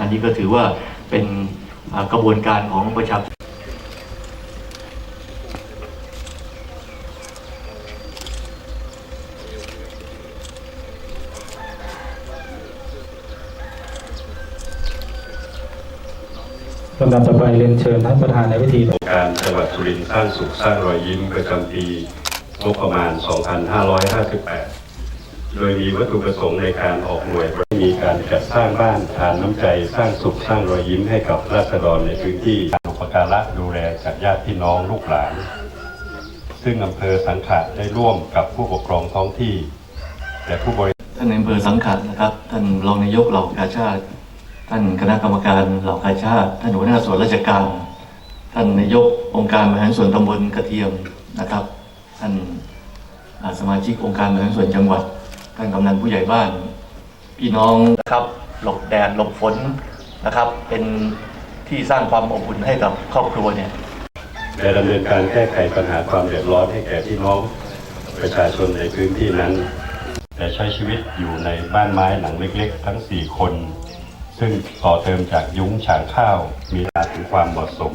อันนี้ก็ถือว่าเป็นกระบวนการของประชาลำดับต่อไปเรียนเชิญท่านประธานในพิธีการจังหวัดสุรินทร์สร้างสุขสร้างรอยยิ้มประจำปีงบประมาณ 2558 โดยมีวัตถุประสงค์ในการออกหน่วยมีการจัดสร้างบ้านทานน้ำใจ สร้างสุขสร้างรอยยิ้มให้กับราษฎรในพื้นที่อุปการะดูแลจากญาติพี่น้องลูกหลาน ซึ่งอำเภอสังขะได้ร่วมกับผู้ปกครองท้องที่และผู้บริท่านในอำเภอสังขะนะครับท่านรองนายกเหล่ากาชาติ ท่านคณะกรรมการเหล่ากาชาติท่านหัวหน้าส่วนราชการ ท่านนายกองค์การบริหารส่วนตำบลกระเทียมนะครับ ท่านสมาชิกองค์การบริหารส่วนจังหวัด ท่านกำนันผู้ใหญ่บ้านพี่น้องนะครับ หลบแดดหลบฝนนะครับ เป็นที่สร้างความอบอุ่นให้กับครอบครัวเนี่ยและดำเนินการแก้ไขปัญหาความเดือดร้อนให้แก่พี่น้องประชาชนในพื้นที่นั้นแต่ใช้ชีวิตอยู่ในบ้านไม้หลังเล็กๆ ทั้ง 4 คน ซึ่งต่อเติมจากยุ้งฉางข้าว มีหลักถึงความเหมาะสม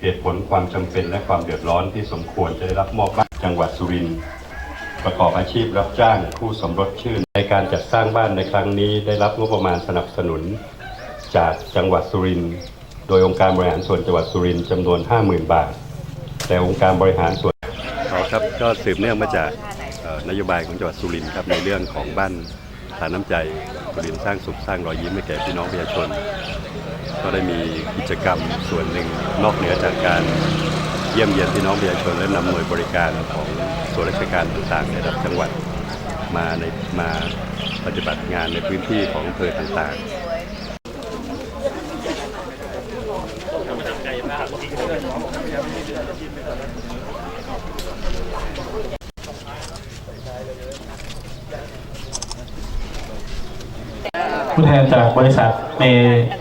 เหตุผลความจำเป็นและความเดือดร้อนที่สมควรจะได้รับมอบบ้านจังหวัดสุรินทร์ ประกอบอาชีพรับจ้างผู้สมรสชื่น ในการจัดสร้างบ้านในครั้งนี้ได้รับงบประมาณสนับสนุน จากจังหวัดสุรินทร์โดยองค์การบริหารส่วนจังหวัดสุรินทร์จำนวน 50,000 บาท แต่องค์การบริหารส่วนครับก็สืบเนื่องมาจากนโยบายของจังหวัดสุรินทร์ครับในเรื่องของบ้านทานน้ำใจสุรินทร์สร้างสุขสร้างรอยยิ้มให้แก่พี่น้องประชาชน ก็ได้มีกิจกรรมส่วนหนึ่งนอกเหนือจากการ เยี่ยมเยียนพี่น้องประชาชนและนำหน่วยบริการของส่วนราชการต่างๆในระดับจังหวัดมาในมาปฏิบัติงานในพื้นที่ของอำเภอต่างๆผู้แทนจากบริษัทเมย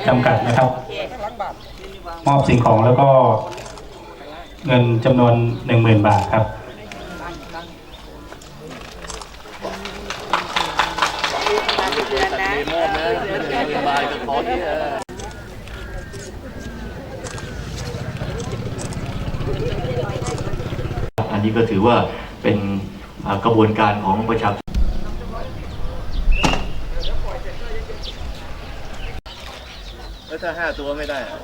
จำกัดนะครับ มอบสิ่งของแล้วก็ เงินจำนวนหนึ่งหมื่นบาทครับอันนี้ก็ถือว่าเป็นกระบวนการของประชา แล้วถ้าห้าตัวไม่ได้อะ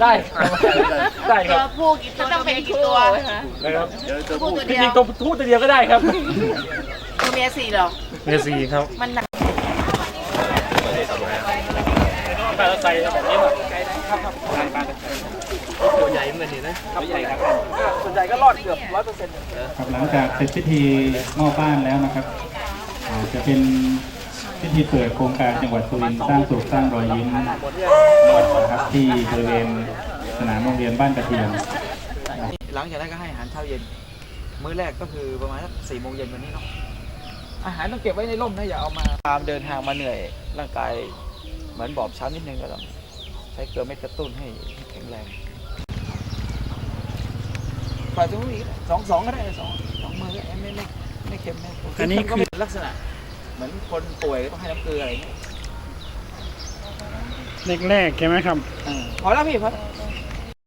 ได้ครับได้คตัรัวบผู้กี่ตัวต้องเป็นกี่ตัวนะครับเดี๋ยวตัวผู้ผู้ตัวจเดียริวงๆตัวทูตตัวเดียวก็ได้ครับตัวเมียสี่เหรอ เมสีครับมันหนักปลาใส่แบบนี้ครับครับตัวใหญ่เหมือนกันนี่นะตัวใหญ่ครับส่วนใหญ่ก็รอดเกือบร้อยเปอร์เซ็นต์ครับหลังจากเสร็จพิธีมอบบ้านแล้วนะครับอ่าจะเป็น พิธีเปิดโครงการจังหวัดสุรินทร์สร้างสุขสร้างรอยยิ้มนะครับที่บริเวณสนามโรงเรียนบ้านกระเทียมหลังจากนั้นก็ให้อาหารเช้าเย็น มื้อแรกก็คือประมาณสักสี่โมงเย็นวันนี้เนาะอาหารต้องเก็บไว้ในร่มนะอย่าเอามาตามเดินทางมาเหนื่อย ร่างกายเหมือนบอบช้ำนิดนึงก็ต้องใช้เกลือเม็ดกระตุ้นให้แข็งแรงฝ่ายตรงนี้อีกสองสองก็ได้สองสองมือก็ไม่ไม่ไม่เค็มไม่อันนี้คือก็เป็นลักษณะเห มือนคนป่วยก็ต้องให้น้ำเกลืออะไรอย่างเงี้ยแรกๆใช่ไหมครับ เออพอแล้วพี่พอแล้ว